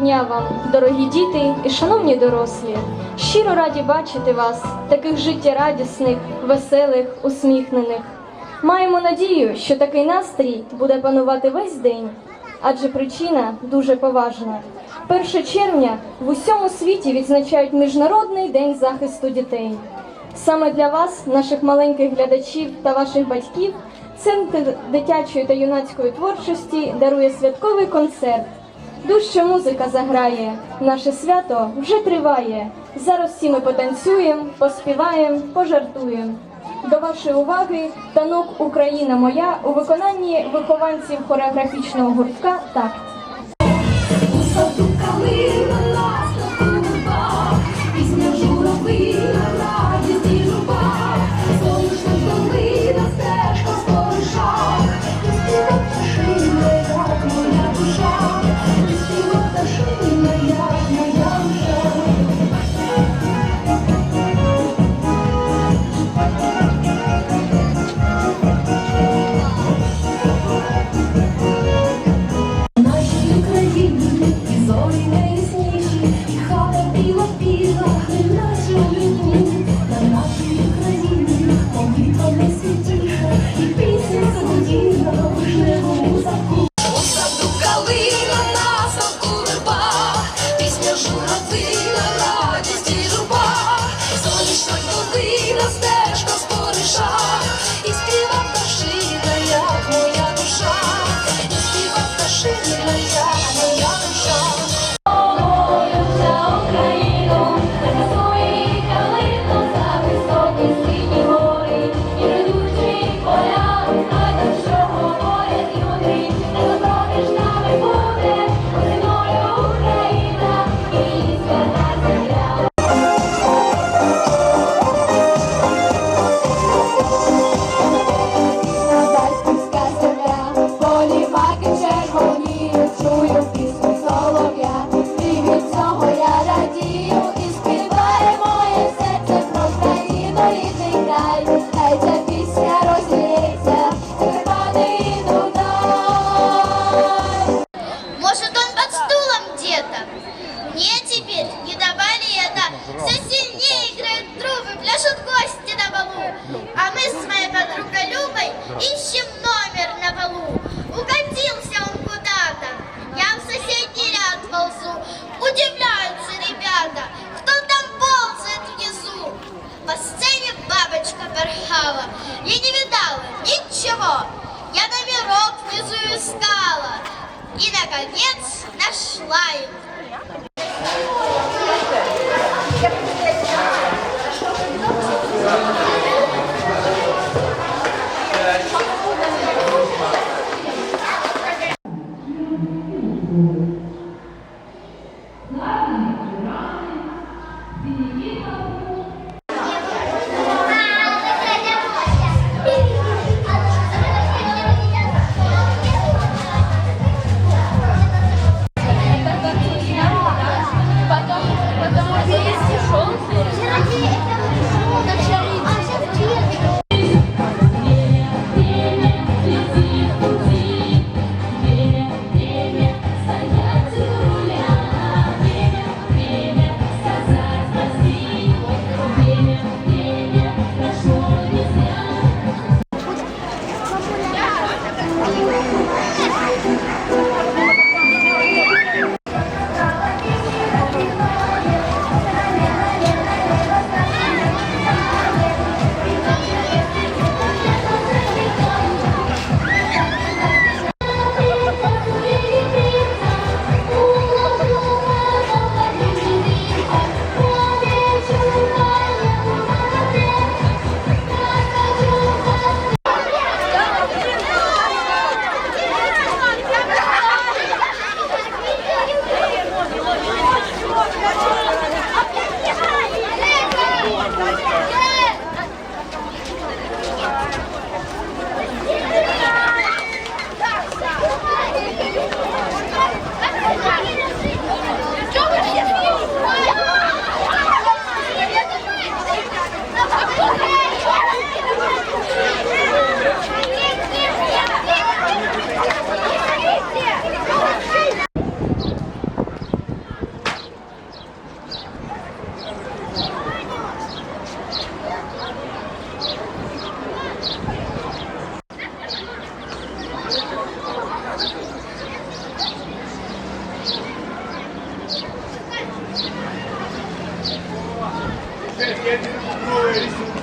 дня вам, дорогі діти і шановні дорослі, щиро раді бачити вас, таких життєрадісних, веселих, усміхнених. Маємо надію, що такий настрій буде панувати весь день, адже причина дуже поважна. 1 червня в усьому світі відзначають Міжнародний день захисту дітей. Саме для вас, наших маленьких глядачів та ваших батьків, центр дитячої та юнацької творчості дарує святковий концерт дужче музика заграє, наше свято вже триває. Зараз всі ми потанцюємо, поспіваємо, пожартуємо. До вашої уваги танок Україна моя у виконанні вихованців хореографічного гуртка «Такт». трапезу стала и, наконец, нашла его. very soon.